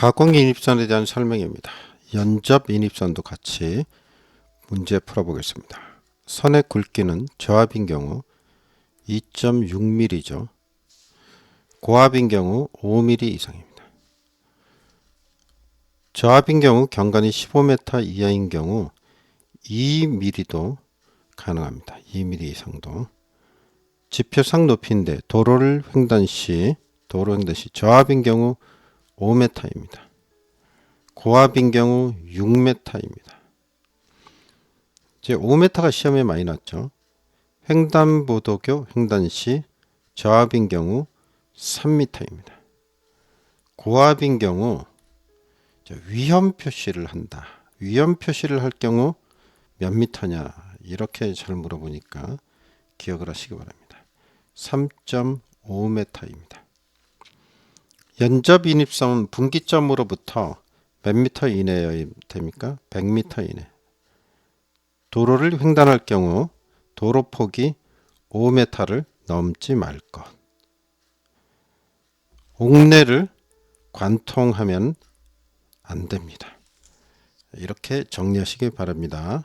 가공기 인입선에 대한 설명입니다. 연접 인입선도 같이 문제 풀어보겠습니다. 선의 굵기는 저압인 경우 2.6mm죠. 고압인 경우 5mm 이상입니다. 저압인 경우 경관이 15m 이하인 경우 2mm도 가능합니다. 2mm 이상도. 지표상 높이인데 도로를 횡단 시 도로 횡단 시 저압인 경우 5m입니다. 고압인 경우 6m입니다. 이제 5m가 시험에 많이 났죠. 횡단보도교 횡단시 저압인 경우 3m입니다. 고압인 경우 위험 표시를 한다. 위험 표시를 할 경우 몇 미터냐 이렇게 잘 물어보니까 기억을 하시기 바랍니다. 3.5m입니다. 연접 인입선은 분기점으로부터 몇 미터 이내여야 됩니까? 100m 이내. 도로를 횡단할 경우 도로 폭이 5m를 넘지 말 것. 옥내를 관통하면 안 됩니다. 이렇게 정리하시기 바랍니다.